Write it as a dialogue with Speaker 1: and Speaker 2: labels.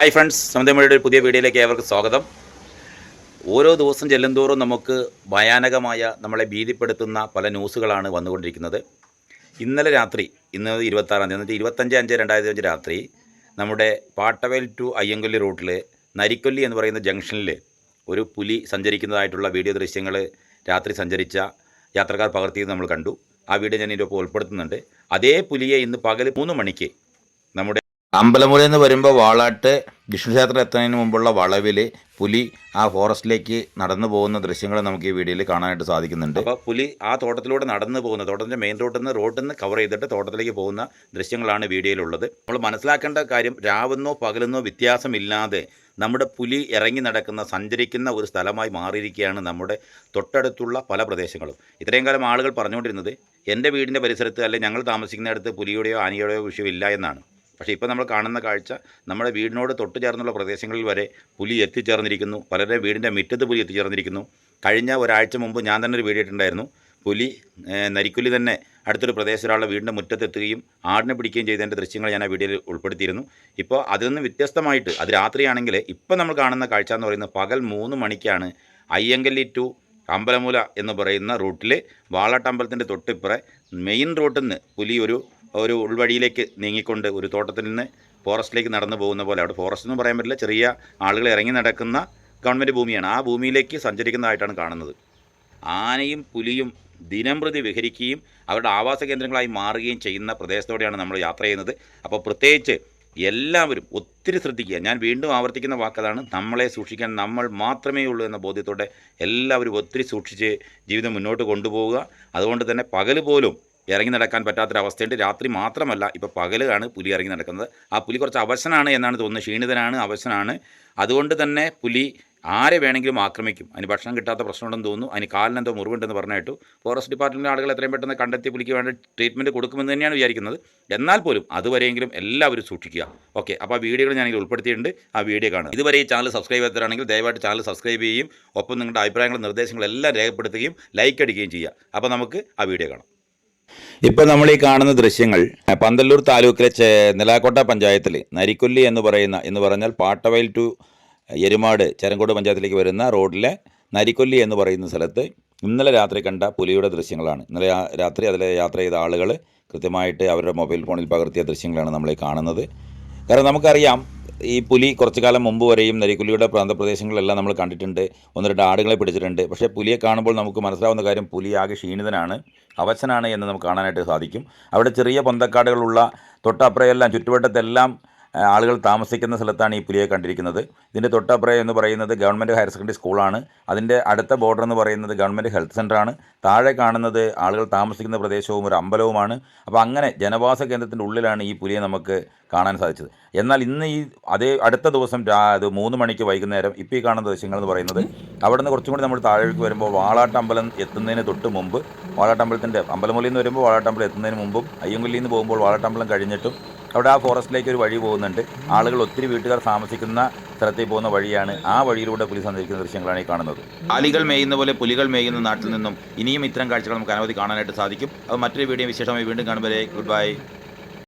Speaker 1: Hi friends സമതമഴയുടെ ഒരു പുതിയ വീഡിയോയിലേക്ക് ഏവർക്കും സ്വാഗതം. ഓരോ ദിവസം ചെല്ലുന്തോറും നമുക്ക് ഭയാനകമായ നമ്മളെ ഭീതിപ്പെടുത്തുന്ന പല ന്യൂസുകളാണ് വന്നുകൊണ്ടിരിക്കുന്നത്. ഇന്നലെ രാത്രി ഇന്ന് ഇരുപത്താറാം തീയതി എന്നിട്ട് ഇരുപത്തഞ്ച് അഞ്ച് രണ്ടായിരത്തി അഞ്ച് രാത്രി നമ്മുടെ പാട്ടവേൽ ടു അയ്യങ്കൊല്ലി റൂട്ടിൽ നരിക്കൊല്ലി എന്ന് പറയുന്ന ജംഗ്ഷനിൽ ഒരു പുലി സഞ്ചരിക്കുന്നതായിട്ടുള്ള വീഡിയോ ദൃശ്യങ്ങൾ രാത്രി സഞ്ചരിച്ച യാത്രക്കാർ പകർത്തിയത് നമ്മൾ കണ്ടു. ആ വീഡിയോ ഞാൻ ഇതിന്റെ ഒപ്പം ഉൾപ്പെടുത്തുന്നുണ്ട്. അതേ പുലിയെ ഇന്ന് പകൽ മൂന്ന് മണിക്ക് നമ്മുടെ അമ്പലമുല എന്ന് വരുമ്പോൾ വാളാട്ട് വിഷ്ണു ക്ഷേത്രം എത്തുന്നതിന് മുമ്പുള്ള വളവിൽ പുലി ആ ഫോറസ്റ്റിലേക്ക് നടന്നു പോകുന്ന ദൃശ്യങ്ങൾ നമുക്ക് ഈ വീഡിയോയിൽ കാണാനായിട്ട് സാധിക്കുന്നുണ്ട്. അപ്പോൾ പുലി ആ തോട്ടത്തിലൂടെ നടന്നു പോകുന്ന തോട്ടത്തിന്റെ മെയിൻ റോഡിൽ നിന്ന് റോഡിൽ നിന്ന് കവർ ചെയ്തിട്ട് തോട്ടത്തിലേക്ക് പോകുന്ന ദൃശ്യങ്ങളാണ് വീഡിയോയിലുള്ളത്. നമ്മൾ മനസ്സിലാക്കേണ്ട കാര്യം രാവെന്നോ പകലെന്നോ വ്യത്യാസമില്ലാതെ നമ്മുടെ പുലി ഇറങ്ങി നടക്കുന്ന സഞ്ചരിക്കുന്ന ഒരു സ്ഥലമായി മാറിയിരിക്കുകയാണ് നമ്മുടെ തൊട്ടടുത്തുള്ള പല പ്രദേശങ്ങളും. ഇത്രയും കാലം ആളുകൾ പറഞ്ഞുകൊണ്ടിരുന്നത് എന്റെ വീടിന്റെ പരിസരത്ത് അല്ലെങ്കിൽ ഞങ്ങൾ താമസിക്കുന്നിടത്ത് പുലിയുടെയോ ആനയുടെയോ വിഷയമില്ല എന്നാണ്. പക്ഷേ ഇപ്പോൾ നമ്മൾ കാണുന്ന കാഴ്ച നമ്മുടെ വീടിനോട് തൊട്ടു ചേർന്നുള്ള പ്രദേശങ്ങളിൽ വരെ പുലി എത്തിച്ചേർന്നിരിക്കുന്നു. പലരുടെ വീടിന്റെ മുറ്റത്ത് പുലി എത്തിച്ചേർന്നിരിക്കുന്നു. കഴിഞ്ഞ ഒരാഴ്ച മുമ്പ് ഞാൻ തന്നെ ഒരു വീഡിയോ പുലി നരിക്കുലി തന്നെ അടുത്തൊരു പ്രദേശം ഒരാളുടെ വീടിന്റെ മുറ്റത്തെത്തുകയും ആടിനെ പിടിക്കുകയും ചെയ്തതിന്റെ ദൃശ്യങ്ങൾ ഞാൻ ആ വീഡിയോയിൽ ഉൾപ്പെടുത്തിയിരുന്നു. ഇപ്പോൾ അതിൽ നിന്ന് വ്യത്യസ്തമായിട്ട് അത് രാത്രിയാണെങ്കിൽ ഇപ്പോൾ നമ്മൾ കാണുന്ന കാഴ്ച എന്ന് പറയുന്നത് പകൽ മൂന്ന് മണിക്കാണ് അയ്യങ്കല്ലി ടു അമ്പലമൂല എന്ന് പറയുന്ന റൂട്ടിൽ വാളാട്ടമ്പലത്തിന്റെ തൊട്ടിപ്പുറ മെയിൻ റൂട്ടിൽ നിന്ന് പുലി ഒരു ഒരു ഉൾവഴിയിലേക്ക് നീങ്ങിക്കൊണ്ട് ഒരു തോട്ടത്തിൽ നിന്ന് ഫോറസ്റ്റിലേക്ക് നടന്നു പോകുന്ന പോലെ. അവിടെ ഫോറസ്റ്റ് എന്ന് പറയാൻ പറ്റില്ല. ചെറിയ ആളുകൾ ഇറങ്ങി നടക്കുന്ന ഗവൺമെന്റ് ഭൂമിയാണ്. ആ ഭൂമിയിലേക്ക് സഞ്ചരിക്കുന്നതായിട്ടാണ് കാണുന്നത്. ആനയും പുലിയും ദിനംപ്രതി വിഹരിക്കുകയും അവരുടെ ആവാസ കേന്ദ്രങ്ങളായി മാറുകയും ചെയ്യുന്ന പ്രദേശത്തോടെയാണ് നമ്മൾ യാത്ര ചെയ്യുന്നത്. അപ്പോൾ പ്രത്യേകിച്ച് എല്ലാവരും ഒത്തിരി ശ്രദ്ധിക്കുക. ഞാൻ വീണ്ടും ആവർത്തിക്കുന്ന വാക്കതാണ് നമ്മളെ സൂക്ഷിക്കാൻ നമ്മൾ മാത്രമേ ഉള്ളൂ എന്ന ബോധ്യത്തോടെ എല്ലാവരും ഒത്തിരി സൂക്ഷിച്ച് ജീവിതം മുന്നോട്ട് കൊണ്ടുപോവുക. അതുകൊണ്ട് തന്നെ പകൽ പോലും ഇറങ്ങി നടക്കാൻ പറ്റാത്തൊരവസ്ഥയുണ്ട്. രാത്രി മാത്രമല്ല ഇപ്പോൾ പകലാണ് പുലി ഇറങ്ങി നടക്കുന്നത്. ആ പുലി കുറച്ച് അവശനാണ് എന്നാണ് തോന്നുന്നത്. ക്ഷീണിതനാണ് അവശനാണ്. അതുകൊണ്ട് തന്നെ പുലി ആരെ വേണമെങ്കിലും ആക്രമിക്കും. അതിന് ഭക്ഷണം കിട്ടാത്ത പ്രശ്നമുണ്ടെന്ന് തോന്നുന്നു. അതിന് കാലിനെന്തോ മുറിവുണ്ടെന്ന് പറഞ്ഞിട്ടു. ഫോറസ്റ്റ് ഡിപ്പാർട്ട്മെന്റിലെ ആളുകൾ എത്രയും പെട്ടെന്ന് കണ്ടെത്തി പുലിക്ക് വേണ്ട ട്രീറ്റ്മെന്റ് കൊടുക്കുമെന്ന് തന്നെയാണ് വിചാരിക്കുന്നത്. എന്നാൽ പോലും അതുവരെയെങ്കിലും എല്ലാവരും സൂക്ഷിക്കുക. ഓക്കെ അപ്പോൾ ആ വീഡിയോകൾ ഇതിൽ ഉൾപ്പെടുത്തിയിട്ടുണ്ട്. ആ വീഡിയോ കാണുക. ഇതുവരെ ഈ ചാനൽ സബ്സ്ക്രൈബ് ചെയ്തിട്ടാണെങ്കിൽ ദയവായിട്ട് ചാനൽ സബ്സ്ക്രൈബ് ചെയ്യുകയും ഒപ്പം നിങ്ങളുടെ അഭിപ്രായങ്ങളും നിർദ്ദേശങ്ങളും എല്ലാം രേഖപ്പെടുത്തുകയും ലൈക്ക് അടിക്കുകയും ചെയ്യുക. അപ്പോൾ നമുക്ക് ആ വീഡിയോ കാണാം. ഇപ്പം നമ്മൾ ഈ കാണുന്ന ദൃശ്യങ്ങൾ പന്തല്ലൂർ താലൂക്കിലെ ചേ- നിലാക്കോട്ട പഞ്ചായത്തിൽ നരിക്കൊല്ലി എന്ന് പറയുന്ന എന്ന് പറഞ്ഞാൽ പാട്ടവയൽ ടു എരുമാട് ചരങ്കോട് പഞ്ചായത്തിലേക്ക് വരുന്ന റോഡിലെ നരിക്കൊല്ലി എന്ന് പറയുന്ന സ്ഥലത്ത് ഇന്നലെ രാത്രി കണ്ട പുലിയുടെ ദൃശ്യങ്ങളാണ്. ഇന്നലെ രാത്രി അതിലെ യാത്ര ചെയ്ത ആളുകൾ കൃത്യമായിട്ട് അവരുടെ മൊബൈൽ ഫോണിൽ പകർത്തിയ ദൃശ്യങ്ങളാണ് നമ്മൾ കാണുന്നത്. കാരണം നമുക്കറിയാം ഈ പുലി കുറച്ചു കാലം മുമ്പ് വരെയും നരിക്കുലിയുടെ പ്രാന്തപ്രദേശങ്ങളിലെല്ലാം നമ്മൾ കണ്ടിട്ടുണ്ട്. ഒന്ന് രണ്ട് ആടുകളെ പിടിച്ചിട്ടുണ്ട്. പക്ഷേ പുലിയെ കാണുമ്പോൾ നമുക്ക് മനസ്സിലാവുന്ന കാര്യം പുലി ആകെ ക്ഷീണിതനാണ് അവശനാണ് എന്ന് നമുക്ക് കാണാനായിട്ട് സാധിക്കും. അവിടെ ചെറിയ പൊന്തക്കാടുകളുള്ള തൊട്ടപ്പുറയെല്ലാം ചുറ്റുവട്ടത്തെല്ലാം ആളുകൾ താമസിക്കുന്ന സ്ഥലത്താണ് ഈ പുലിയെ കണ്ടിരിക്കുന്നത്. ഇതിന്റെ തൊട്ടപ്പുറം എന്ന് പറയുന്നത് ഗവൺമെന്റ് ഹയർ സെക്കൻഡറി സ്കൂളാണ്. അതിന്റെ അടുത്ത ബോർഡർ എന്ന് പറയുന്നത് ഗവൺമെന്റ് ഹെൽത്ത് സെന്ററാണ് താഴെ കാണുന്നത് ആളുകൾ താമസിക്കുന്ന പ്രദേശവും ഒരു അമ്പലവുമാണ്. അപ്പോൾ അങ്ങനെ ജനവാസ കേന്ദ്രത്തിന്റെ ഉള്ളിലാണ് ഈ പുലിയെ നമുക്ക് കാണാൻ സാധിച്ചത്. എന്നാൽ ഇന്ന് ഈ അതേ അടുത്ത ദിവസം രാ മൂന്ന് മണിക്ക് വൈകുന്നേരം ഇപ്പോൾ ഈ കാണുന്ന ദൃശ്യങ്ങൾ എന്ന് പറയുന്നത് അവിടെ നിന്ന് കുറച്ചും കൂടി നമ്മൾ താഴേക്ക് വരുമ്പോൾ വാളാട്ടമ്പലം എത്തുന്നതിന് തൊട്ട് മുമ്പ് വാളാട്ടമ്പലത്തിന്റെ അമ്പലമുലയിൽ നിന്ന് വരുമ്പോൾ വാളാട്ടമ്പലം എത്തുന്നതിന് മുമ്പും അയ്യങ്കൊല്ലിയിൽ നിന്ന് പോകുമ്പോൾ വാളാട്ടമ്പലം കഴിഞ്ഞിട്ടും അവിടെ ആ ഫോറസ്റ്റിലേക്ക് ഒരു വഴി പോകുന്നുണ്ട്. ആളുകൾ ഒത്തിരി വീട്ടുകാർ താമസിക്കുന്ന സ്ഥലത്തേക്ക് പോകുന്ന വഴിയാണ് ആ വഴിയിലൂടെ പുലി സഞ്ചരിക്കുന്ന ദൃശ്യങ്ങളാണ് ഈ കാണുന്നത്. അലികൾ മേയുന്ന പോലെ പുലികൾ മേയുന്ന നാട്ടിൽ നിന്നും ഇനിയും ഇത്തരം കാഴ്ചകൾ നമുക്ക് അനവധി കാണാനായിട്ട് സാധിക്കും. അത് മറ്റൊരു വീഡിയോ വിശേഷമായി വീണ്ടും കാണുമ്പോൾ ഗുഡ് ബൈ